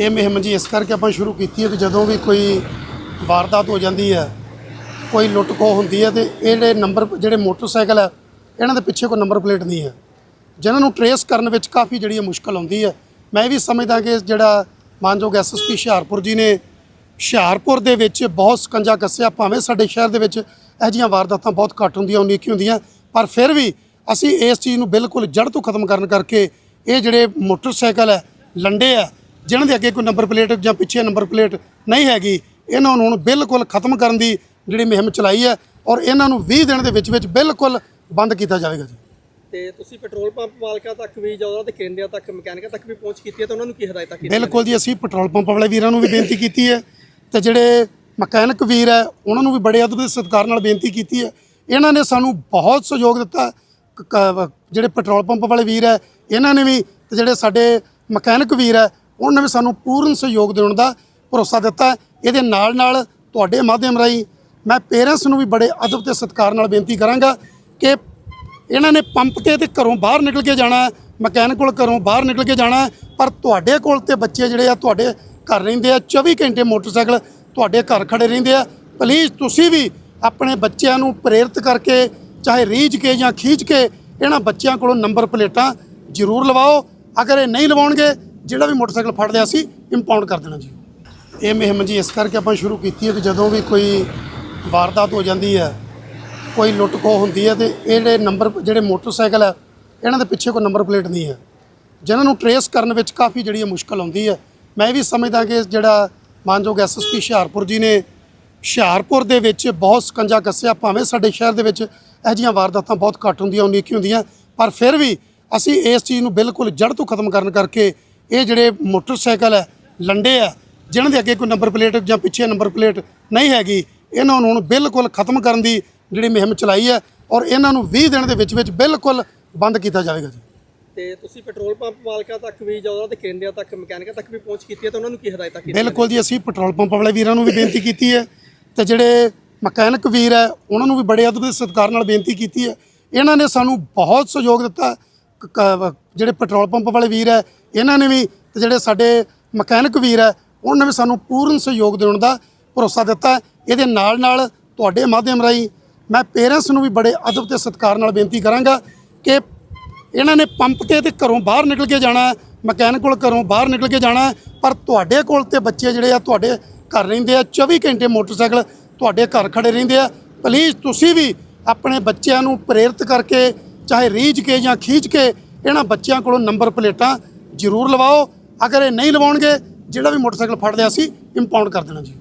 ਇਹ ਮੁਹਿੰਮ ਜੀ ਇਸ ਕਰਕੇ ਆਪਾਂ ਸ਼ੁਰੂ ਕੀਤੀ ਹੈ ਕਿ ਜਦੋਂ ਵੀ ਕੋਈ ਵਾਰਦਾਤ ਹੋ ਜਾਂਦੀ ਹੈ, ਕੋਈ ਲੁੱਟ ਖੋਹ ਹੁੰਦੀ ਹੈ ਤੇ ਇਹ ਜਿਹੜੇ ਨੰਬਰ, ਜਿਹੜੇ ਮੋਟਰਸਾਈਕਲ ਹੈ, ਇਹਨਾਂ ਦੇ ਪਿੱਛੇ ਕੋਈ ਨੰਬਰ ਪਲੇਟ ਨਹੀਂ ਹੈ। ਜਿਨ੍ਹਾਂ ਨੂੰ ਟਰੇਸ ਕਰਨ ਵਿੱਚ ਕਾਫੀ ਜਿਹੜੀ ਹੈ ਮੁਸ਼ਕਲ ਆਉਂਦੀ ਹੈ। ਮੈਂ ਇਹ ਵੀ ਸਮਝਦਾ ਕਿ ਜਿਹੜਾ ਮਾਨਯੋਗ ਐਸਐਸਪੀ ਹੁਸ਼ਿਆਰਪੁਰ ਜੀ ਨੇ ਹੁਸ਼ਿਆਰਪੁਰ ਦੇ ਵਿੱਚ ਬਹੁਤ ਸਕੰਜਾ ਕੱਸਿਆ, ਭਾਵੇਂ ਸਾਡੇ ਸ਼ਹਿਰ ਦੇ ਵਿੱਚ ਇਹੋ ਜਿਹੀਆਂ ਵਾਰਦਾਤਾਂ ਬਹੁਤ ਘੱਟ ਹੁੰਦੀਆਂ ਉਨੀਕੀ ਹੁੰਦੀਆਂ, ਪਰ ਫਿਰ ਵੀ ਅਸੀਂ ਇਸ ਚੀਜ਼ ਨੂੰ ਬਿਲਕੁਲ ਜੜ ਤੋਂ ਖਤਮ ਕਰਨ ਕਰਕੇ ਇਹ ਜਿਹੜੇ ਮੋਟਰਸਾਈਕਲ ਹੈ, ਲੰਡੇ ਹੈ ਜਿਨ੍ਹਾਂ ਦੇ ਅੱਗੇ ਕੋਈ ਨੰਬਰ ਪਲੇਟ ਜਾਂ ਪਿੱਛੇ ਨੰਬਰ ਪਲੇਟ ਨਹੀਂ ਹੈਗੀ ਇਹਨਾਂ ਨੂੰ ਹੁਣ ਬਿਲਕੁਲ ਖਤਮ ਕਰਨ ਦੀ ਜਿਹੜੀ ਮੁਹਿੰਮ ਚਲਾਈ ਹੈ ਔਰ ਇਹਨਾਂ ਨੂੰ 20 ਦਿਨ ਦੇ ਵਿੱਚ ਵਿੱਚ ਬਿਲਕੁਲ ਬੰਦ ਕੀਤਾ ਜਾਵੇਗਾ ਜੀ। ਤੇ ਤੁਸੀਂ ਪੈਟਰੋਲ ਪੰਪ ਮਾਲਕਾਂ ਤੱਕ ਵੀ ਜਾਂ ਉਹਨਾਂ ਦੇ ਕੇਂਦਰਾਂ ਤੱਕ ਮਕੈਨਿਕਾਂ ਤੱਕ ਵੀ ਪਹੁੰਚ ਕੀਤੀ ਹੈ ਤਾਂ ਉਹਨਾਂ ਨੂੰ ਕੀ ਹਦਾਇਤਾਂ ਕੀਤੀਆਂ ਬਿਲਕੁਲ ਜੀ ਅਸੀਂ ਪੈਟਰੋਲ ਪੰਪ ਵਾਲੇ ਵੀਰਾਂ ਨੂੰ ਵੀ ਬੇਨਤੀ ਕੀਤੀ ਹੈ ਤੇ ਜਿਹੜੇ ਮਕੈਨਿਕ ਵੀਰ ਹੈ ਉਹਨਾਂ ਨੂੰ ਵੀ ਬੜੇ ਅਦਬ ਦੇ ਸਤਿਕਾਰ ਨਾਲ ਬੇਨਤੀ ਕੀਤੀ ਹੈ। ਇਹਨਾਂ ਨੇ ਸਾਨੂੰ ਬਹੁਤ ਸਹਿਯੋਗ ਦਿੱਤਾ। ਜਿਹੜੇ ਪੈਟਰੋਲ ਪੰਪ ਵਾਲੇ ਵੀਰ ਹੈ ਇਹਨਾਂ ਨੇ ਵੀ ਤੇ ਜਿਹੜੇ ਸਾਡੇ ਮਕੈਨਿਕ ਵੀਰ ਹੈ ਉਹਨਾਂ ਨੇ ਵੀ ਸਾਨੂੰ ਪੂਰਨ ਸਹਿਯੋਗ ਦੇਣ ਦਾ ਭਰੋਸਾ ਦਿੱਤਾ ਇਹਦੇ ਨਾਲ ਨਾਲ ਤੁਹਾਡੇ ਮਾਧਿਅਮ ਰਾਹੀਂ ਮੈਂ ਪੇਰੈਂਟਸ ਨੂੰ ਵੀ ਬੜੇ ਅਦਬ ਤੇ ਸਤਿਕਾਰ ਨਾਲ ਬੇਨਤੀ ਕਰਾਂਗਾ ਕਿ ਇਹਨਾਂ ਨੇ ਪੰਪ ਤੇ ਤੇ ਘਰੋਂ ਬਾਹਰ ਨਿਕਲ ਕੇ ਜਾਣਾ ਮਕੈਨਿਕ ਕੋਲ ਘਰੋਂ ਬਾਹਰ ਨਿਕਲ ਕੇ ਜਾਣਾ ਪਰ ਤੁਹਾਡੇ ਕੋਲ ਤੇ ਬੱਚੇ ਜਿਹੜੇ ਆ, ਤੁਹਾਡੇ ਘਰ ਰਹਿੰਦੇ ਆ 24 ਘੰਟੇ ਮੋਟਰਸਾਈਕਲ ਤੁਹਾਡੇ ਘਰ ਖੜੇ ਰਹਿੰਦੇ ਆ। ਪਲੀਜ਼ ਤੁਸੀਂ ਵੀ ਆਪਣੇ ਬੱਚਿਆਂ ਨੂੰ ਪ੍ਰੇਰਿਤ ਕਰਕੇ ਚਾਹੇ ਰੀਝ ਕੇ ਜਾਂ ਖੀਚ ਕੇ ਇਹਨਾਂ ਬੱਚਿਆਂ ਕੋਲੋਂ ਨੰਬਰ ਪਲੇਟਾਂ ਜ਼ਰੂਰ ਲਵਾਓ। ਅਗਰ ਇਹ ਨਹੀਂ ਲਵਾਉਣਗੇ ਜਿਹੜਾ ਵੀ ਮੋਟਰਸਾਈਕਲ ਫੜ ਲਿਆ ਸੀ ਇੰਪਾਊਂਡ ਕਰ ਦੇਣਾ ਜੀ। ਇਹ ਮੁਹਿੰਮ ਜੀ ਇਸ ਕਰਕੇ ਆਪਾਂ ਸ਼ੁਰੂ ਕੀਤੀ ਹੈ ਕਿ ਜਦੋਂ ਵੀ ਕੋਈ ਵਾਰਦਾਤ ਹੋ ਜਾਂਦੀ ਹੈ, ਕੋਈ ਲੁੱਟ ਖੋਹ ਹੁੰਦੀ ਹੈ ਤੇ ਇਹ ਨੰਬਰ ਜਿਹੜੇ ਮੋਟਰਸਾਈਕਲ ਹੈ, ਇਹਨਾਂ ਦੇ ਪਿੱਛੇ ਕੋਈ ਨੰਬਰ ਪਲੇਟ ਨਹੀਂ ਹੈ। ਜਿਨ੍ਹਾਂ ਨੂੰ ਟਰੇਸ ਕਰਨ ਵਿੱਚ ਕਾਫੀ ਜਿਹੜੀ ਹੈ ਮੁਸ਼ਕਲ ਆਉਂਦੀ ਹੈ। ਮੈਂ ਇਹ ਵੀ ਸਮਝਦਾ ਕਿ ਜਿਹੜਾ ਮਾਨਯੋਗ ਐਸਐਸਪੀ ਹੁਸ਼ਿਆਰਪੁਰ ਜੀ ਨੇ ਹੁਸ਼ਿਆਰਪੁਰ ਦੇ ਵਿੱਚ ਬਹੁਤ ਸਕੰਜਾ ਕੱਸਿਆ, ਭਾਵੇਂ ਸਾਡੇ ਸ਼ਹਿਰ ਦੇ ਵਿੱਚ ਇਹੋ ਜਿਹੀਆਂ ਵਾਰਦਾਤਾਂ ਬਹੁਤ ਘੱਟ ਹੁੰਦੀਆਂ ਉਨੀਕੀ ਹੁੰਦੀਆਂ, ਪਰ ਫਿਰ ਵੀ ਅਸੀਂ ਇਸ ਚੀਜ਼ ਨੂੰ ਬਿਲਕੁਲ ਜੜ ਤੋਂ ਖਤਮ ਕਰਨ ਕਰਕੇ ਇਹ ਜਿਹੜੇ ਮੋਟਰਸਾਈਕਲ ਹੈ ਲੰਡੇ ਆ ਜਿਨ੍ਹਾਂ ਦੇ ਅੱਗੇ ਕੋਈ ਨੰਬਰ ਪਲੇਟ ਜਾਂ ਪਿੱਛੇ ਨੰਬਰ ਪਲੇਟ ਨਹੀਂ ਹੈਗੀ ਇਹਨਾਂ ਨੂੰ ਹੁਣ ਬਿਲਕੁਲ ਖਤਮ ਕਰਨ ਦੀ ਜਿਹੜੀ ਮੁਹਿੰਮ ਚਲਾਈ ਹੈ ਔਰ ਇਹਨਾਂ ਨੂੰ 20 ਦਿਨ ਦੇ ਵਿੱਚ ਵਿੱਚ ਬਿਲਕੁਲ ਬੰਦ ਕੀਤਾ ਜਾਵੇਗਾ ਜੀ। ਤੇ ਤੁਸੀਂ ਪੈਟਰੋਲ ਪੰਪ ਮਾਲਕਾਂ ਤੱਕ ਵੀ ਜਾਂ ਉਹਨਾਂ ਦੇ ਕੇਂਦਰਾਂ ਤੱਕ ਮਕੈਨਿਕਾਂ ਤੱਕ ਵੀ ਪਹੁੰਚ ਕੀਤੀ ਹੈ ਤਾਂ ਉਹਨਾਂ ਨੂੰ ਕੀ ਹਦਾਇਤਾਂ ਕੀਤੀਆਂ ਬਿਲਕੁਲ ਜੀ ਅਸੀਂ ਪੈਟਰੋਲ ਪੰਪ ਵਾਲੇ ਵੀਰਾਂ ਨੂੰ ਵੀ ਬੇਨਤੀ ਕੀਤੀ ਹੈ ਤੇ ਜਿਹੜੇ ਮਕੈਨਿਕ ਵੀਰ ਹੈ ਉਹਨਾਂ ਨੂੰ ਵੀ ਬੜੇ ਅਦਬ ਦੇ ਸਤਿਕਾਰ ਨਾਲ ਬੇਨਤੀ ਕੀਤੀ ਹੈ। ਇਹਨਾਂ ਨੇ ਸਾਨੂੰ ਬਹੁਤ ਸਹਿਯੋਗ ਦਿੱਤਾ ਕ- ਜਿਹੜੇ ਪੈਟਰੋਲ ਪੰਪ ਵਾਲੇ ਵੀਰ ਹੈ ਇਹਨਾਂ ਨੇ ਵੀ ਤੇ ਜਿਹੜੇ ਸਾਡੇ ਮਕੈਨਿਕ ਵੀਰ ਹੈ ਉਹਨਾਂ ਨੇ ਵੀ ਸਾਨੂੰ ਪੂਰਨ ਸਹਿਯੋਗ ਦੇਣ ਦਾ ਭਰੋਸਾ ਦਿੱਤਾ ਹੈ। ਇਹਦੇ ਨਾਲ ਨਾਲ ਤੁਹਾਡੇ ਮਾਧਿਅਮ ਰਾਹੀਂ ਮੈਂ ਪੇਰੈਂਟਸ ਨੂੰ ਵੀ ਬੜੇ ਅਦਬ ਤੇ ਸਤਿਕਾਰ ਨਾਲ ਬੇਨਤੀ ਕਰਾਂਗਾ ਕਿ ਇਹਨਾਂ ਨੇ ਪੰਪ ਤੇ ਤੇ ਘਰੋਂ ਬਾਹਰ ਨਿਕਲ ਕੇ ਜਾਣਾ ਹੈ, ਮਕੈਨਿਕ ਕੋਲ ਘਰੋਂ ਬਾਹਰ ਨਿਕਲ ਕੇ ਜਾਣਾ ਹੈ, ਪਰ ਤੁਹਾਡੇ ਕੋਲ ਤੇ ਬੱਚੇ ਜਿਹੜੇ ਆ ਤੁਹਾਡੇ ਘਰ ਰਹਿੰਦੇ ਆ 24 ਘੰਟੇ ਮੋਟਰਸਾਈਕਲ ਤੁਹਾਡੇ ਘਰ ਖੜੇ ਰਹਿੰਦੇ ਆ ਪਲੀਜ਼ ਤੁਸੀਂ ਵੀ ਆਪਣੇ ਬੱਚਿਆਂ ਨੂੰ ਪ੍ਰੇਰਿਤ ਕਰਕੇ ਚਾਹੇ ਰੀਝ ਕੇ ਜਾਂ ਖੀਚ ਕੇ, ਇਹਨਾਂ ਬੱਚਿਆਂ ਕੋਲੋਂ ਨੰਬਰ ਪਲੇਟਾਂ ਜ਼ਰੂਰ ਲਵਾਓ। ਅਗਰ ਇਹ ਨਹੀਂ ਲਵਾਉਣਗੇ, ਜਿਹੜਾ ਵੀ ਮੋਟਰਸਾਈਕਲ ਫੜ ਲਿਆ ਸੀ ਇੰਪਾਊਂਡ ਕਰ ਦੇਣਾ ਜੀ।